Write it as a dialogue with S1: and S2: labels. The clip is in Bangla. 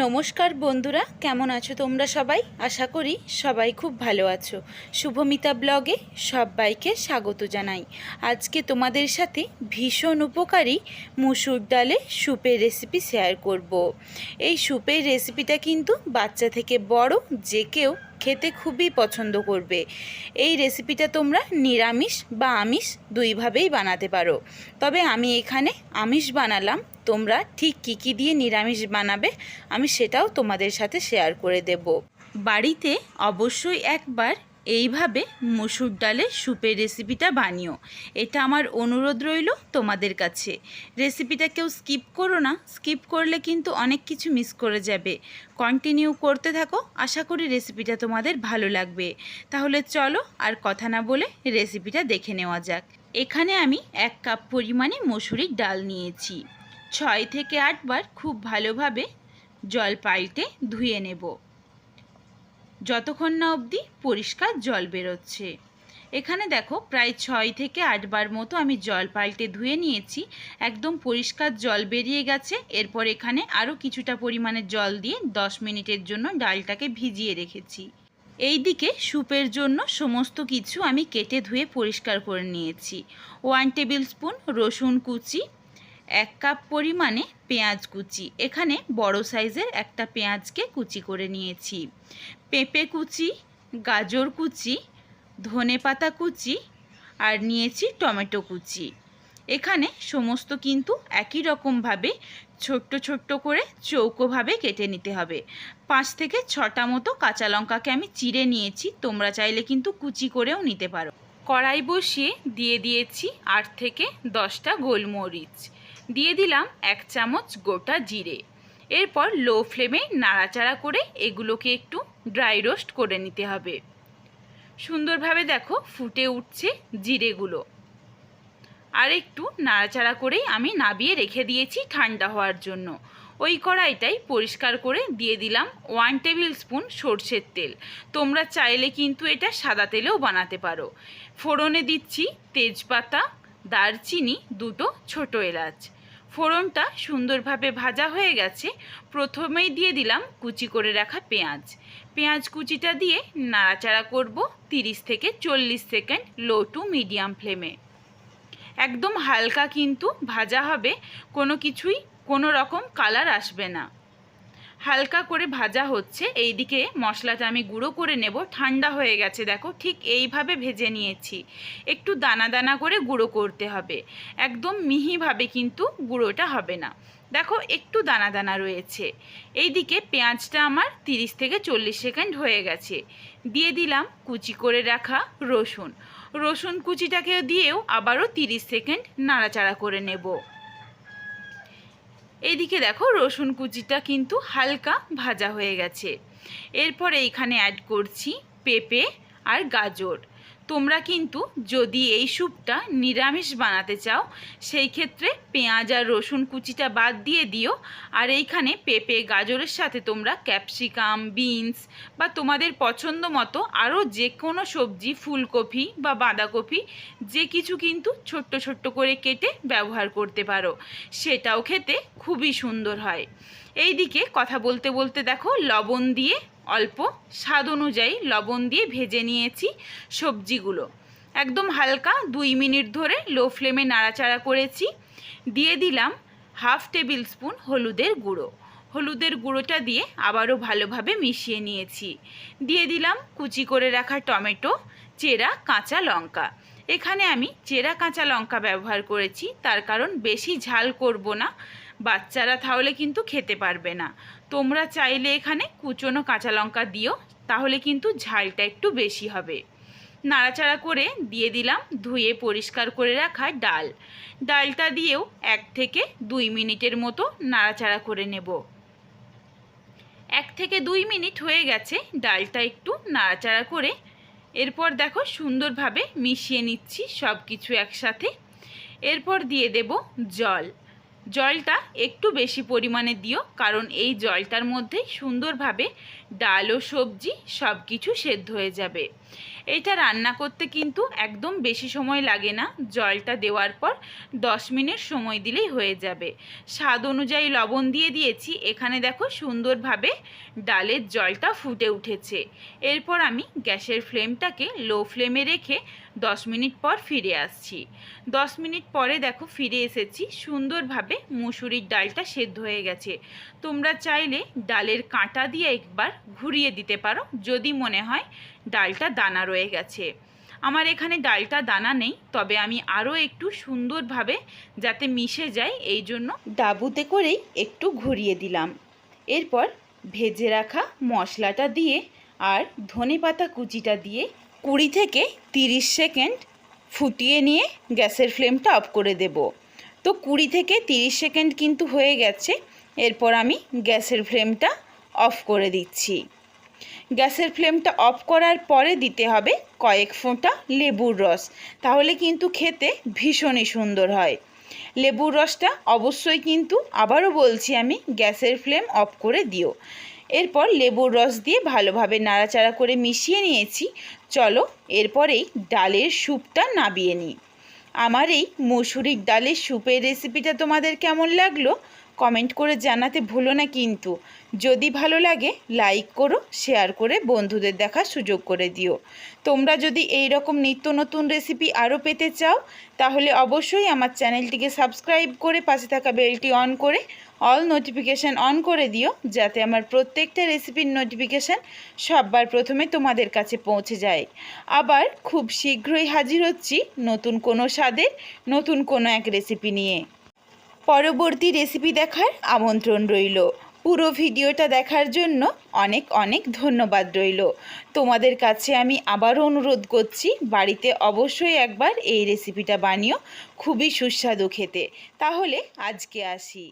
S1: নমস্কার বন্ধুরা, কেমন আছো তোমরা সবাই? আশা করি সবাই খুব ভালো আছো। শুভমিতা ব্লগে সবাইকে স্বাগত জানাই। আজকে তোমাদের সাথে ভীষণ উপকারী মুসুর ডালে স্যুপের রেসিপি শেয়ার করব। এই স্যুপের রেসিপিটা কিন্তু বাচ্চা থেকে বড় যে কেউ খেতে খুবই পছন্দ করবে। এই রেসিপিটা তোমরা নিরামিষ বা আমিষ দুইভাবেই বানাতে পারো। তবে আমি এখানে আমিষ বানালাম। তোমরা ঠিক কী কী দিয়ে নিরামিষ বানাবে আমি সেটাও তোমাদের সাথে শেয়ার করে দেব। বাড়িতে অবশ্যই একবার এইভাবে মসুর ডালের স্যুপের রেসিপিটা বানিও। এটা আমার অনুরোধ রইল তোমাদের কাছে। রেসিপিটা কেউ স্কিপ করো না, স্কিপ করলে কিন্তু অনেক কিছু মিস করে যাবে। কন্টিনিউ করতে থাকো, আশা করি রেসিপিটা তোমাদের ভালো লাগবে। তাহলে চলো আর কথা না বলে রেসিপিটা দেখে নেওয়া যাক। এখানে আমি এক কাপ পরিমাণে মসুরির ডাল নিয়েছি। ছয় থেকে আটবার খুব ভালোভাবে জল পাল্টে ধুয়ে নেব। যতক্ষণ না অবধি পরিষ্কার জল বেরোচ্ছে। এখানে দেখো প্রায় ছয় থেকে আটবার মতো আমি জল পাল্টে ধুয়ে নিয়েছি। একদম পরিষ্কার জল বেরিয়ে গেছে। এরপর এখানে আরও কিছুটা পরিমাণে জল দিয়ে দশ মিনিটের জন্য ডালটাকে ভিজিয়ে রেখেছি। এই দিকে স্যুপের জন্য সমস্ত কিছু আমি কেটে ধুয়ে পরিষ্কার করে নিয়েছি। ওয়ান টেবিল স্পুন রসুন কুচি এক কাপ পরিমাণে পেঁয়াজ কুচি। এখানে বড় সাইজের একটা পেঁয়াজকে কুচি করে নিয়েছি। পেঁপে কুচি, গাজর কুচি, ধনে পাতা কুচি আর নিয়েছি টমেটো কুচি। এখানে সমস্ত কিন্তু একই রকমভাবে ছোট্ট ছোট্ট করে চৌকোভাবে কেটে নিতে হবে। পাঁচ থেকে ছটা মতো কাঁচা লঙ্কাকে আমি চিড়ে নিয়েছি, তোমরা চাইলে কিন্তু কুচি করেও নিতে পারো। কড়াই বসিয়ে দিয়ে দিয়েছি আট থেকে দশটা গোলমরিচ। দিয়ে দিলাম এক চামচ গোটা জিরে। এরপর লো ফ্লেমে নাড়াচাড়া করে এগুলোকে একটু ড্রাই রোস্ট করে নিতে হবে। সুন্দরভাবে দেখো ফুটে উঠছে জিরেগুলো। আর একটু নাড়াচাড়া করেই আমি নাবিয়ে রেখে দিয়েছি ঠান্ডা হওয়ার জন্য। ওই কড়াইটাই পরিষ্কার করে দিয়ে দিলাম ওয়ান টেবিল স্পুন সর্ষের তেল। তোমরা চাইলে কিন্তু এটা সাদা তেলেও বানাতে পারো। ফোড়নে দিচ্ছি তেজপাতা দারচিনি দুটো ছোটো এলাচ। ফোড়নটা সুন্দরভাবে ভাজা হয়ে গেছে। প্রথমেই দিয়ে দিলাম কুচি করে রাখা পেঁয়াজ। পেঁয়াজ কুচিটা দিয়ে নাড়াচাড়া করব তিরিশ থেকে চল্লিশ সেকেন্ড লো টু মিডিয়াম ফ্লেমে। একদম হালকা কিন্তু ভাজা হবে, কোনো কিছুই কোনো রকম কালার আসবে না। হালকা করে ভাজা হচ্ছে। এইদিকে মশলাটা আমি গুঁড়ো করে নেব। ঠান্ডা হয়ে গেছে, দেখো, ঠিক এইভাবে ভেজে নিয়েছি। একটু দানা দানা করে গুঁড়ো করতে হবে। একদম মিহিভাবে কিন্তু গুঁড়োটা হবে না। দেখো, একটু দানা দানা রয়েছে। এইদিকে পেঁয়াজটা আমার তিরিশ থেকে চল্লিশ সেকেন্ড হয়ে গেছে। দিয়ে দিলাম কুচি করে রাখা রসুন। রসুন কুচিটাকে দিয়েও আবারও তিরিশ সেকেন্ড নাড়াচাড়া করে নেব। এইদিকে দেখো রসুন কুচিটা কিন্তু হালকা ভাজা হয়ে গেছে। এরপর এইখানে অ্যাড করছি পেঁপে আর গাজর। তোমরা কিন্তু যদি এই স্যুপটা নিরামিষ বানাতে চাও, সেই ক্ষেত্রে পেঁয়াজ আর রসুন কুচিটা বাদ দিয়ে দিও। আর এইখানে পেঁপে, গাজরের সাথে তোমরা ক্যাপসিকাম, বিনস বা তোমাদের পছন্দ মতো আরও যে কোনো সবজি, ফুলকপি বা বাঁধাকপি, যে কিছু কিন্তু ছোট্ট ছোট্ট করে কেটে ব্যবহার করতে পারো। সেটাও খেতে খুবই সুন্দর হয়। এই দিকে কথা বলতে বলতে দেখো, লবণ দিয়ে অল্প স্বাদ অনুযায়ী লবণ দিয়ে ভেজে নিয়েছি সবজিগুলো। একদম হালকা দুই মিনিট ধরে লো ফ্লেমে নাড়াচাড়া করেছি। দিয়ে দিলাম হাফ টেবিল স্পুন হলুদের গুঁড়ো। হলুদের গুঁড়োটা দিয়ে আবারও ভালোভাবে মিশিয়ে নিয়েছি। দিয়ে দিলাম কুচি করে রাখা টমেটো, চেরা, কাঁচা লঙ্কা। এখানে আমি চেরা, কাঁচা লঙ্কা ব্যবহার করেছি, তার কারণ বেশি ঝাল করব না। বাচ্চারা তাহলে কিন্তু খেতে পারবে না। তোমরা চাইলে এখানে কুচনো কাঁচা লঙ্কা দিও, তাহলে কিন্তু ঝালটা একটু বেশি হবে। নাড়াচাড়া করে দিয়ে দিলাম ধুয়ে পরিষ্কার করে রাখা ডাল। ডালটা দিয়েও এক থেকে দুই মিনিটের মতো নাড়াচাড়া করে নেব। এক থেকে দুই মিনিট হয়ে গেছে ডালটা একটু নাড়াচাড়া করে। এরপর দেখো সুন্দরভাবে মিশিয়ে নিচ্ছি সব কিছু একসাথে। এরপর দিয়ে দেব জল। জলটা একটু বেশি পরিমাণে দিও কারণ এই জলটার মধ্যে সুন্দরভাবে ডাল ও সবজি সব কিছু সেদ্ধ হয়ে যাবে। এটা রান্না করতে কিন্তু একদম বেশি সময় লাগে না। জলটা দেওয়ার পর দশ মিনিট সময় দিলেই হয়ে যাবে। স্বাদ অনুযায়ী লবণ দিয়ে দিয়েছি। এখানে দেখো সুন্দরভাবে ডালের জলটা ফুটে উঠেছে। এরপর আমি গ্যাসের ফ্লেমটাকে লো ফ্লেমে রেখে দশ মিনিট পর ফিরে আসছি। দশ মিনিট পরে দেখো ফিরে এসেছি। সুন্দরভাবে মুসুরির ডালটা সেদ্ধ হয়ে গেছে। তোমরা চাইলে ডালের কাঁটা দিয়ে একবার ঘুরিয়ে দিতে পারো, যদি মনে হয় ডালটা দানা রয়ে গেছে। আমার এখানে ডালটা দানা নেই, তবে আমি আরও একটু সুন্দরভাবে যাতে মিশে যায়, এই জন্য ডাবুতে করেই একটু ঘুরিয়ে দিলাম। এরপর ভেজে রাখা মশলাটা দিয়ে আর ধনে পাতা কুচিটা দিয়ে কুড়ি থেকে তিরিশ সেকেন্ড ফুটিয়ে নিয়ে গ্যাসের ফ্লেমটা অফ করে দেব। তো কুড়ি থেকে তিরিশ সেকেন্ড কিন্তু হয়ে গেছে, এরপর আমি গ্যাসের ফ্লেমটা অফ করে দিচ্ছি। গ্যাসের ফ্লেমটা অফ করার পরে দিতে হবে কয়েক ফোঁটা লেবুর রস। তাহলে কিন্তু খেতে ভীষণই সুন্দর হয়। লেবুর রসটা অবশ্যই কিন্তু আবারও বলছি আমি গ্যাসের ফ্লেম অফ করে দিও। এরপর লেবুর রস দিয়ে ভালোভাবে নাড়াচাড়া করে মিশিয়ে নিয়েছি। চলো এরপরেই ডালের স্যুপটা নাবিয়ে নিই। আমার এই মসুরির ডালের স্যুপের রেসিপিটা তোমাদের কেমন লাগল? কমেন্ট করে জানাতে ভুলো না কিন্তু। যদি ভালো লাগে, লাইক করো, শেয়ার করে বন্ধুদের দেখার সুযোগ করে দিও। তোমরা যদি এই রকম নিত্য নতুন রেসিপি আরও পেতে চাও, তাহলে অবশ্যই আমার চ্যানেলটিকে সাবস্ক্রাইব করে পাশে থাকা বেলটি অন করে অল নোটিফিকেশান অন করে দিও, যাতে আমার প্রত্যেকটা রেসিপির নোটিফিকেশান সববার প্রথমে তোমাদের কাছে পৌঁছে যায়। আবার খুব শীঘ্রই হাজির হচ্ছি নতুন কোনো স্বাদের, নতুন কোনো এক রেসিপি নিয়ে। পরবর্তী রেসিপি দেখার আমন্ত্রণ রইল। পুরো ভিডিওটা দেখার জন্য অনেক অনেক ধন্যবাদ রইল। তোমাদের কাছে আমি আবারও অনুরোধ করছি, বাড়িতে অবশ্যই একবার এই রেসিপিটা বানিও, খুবই সুস্বাদু খেতে। তাহলে আজকে আসি।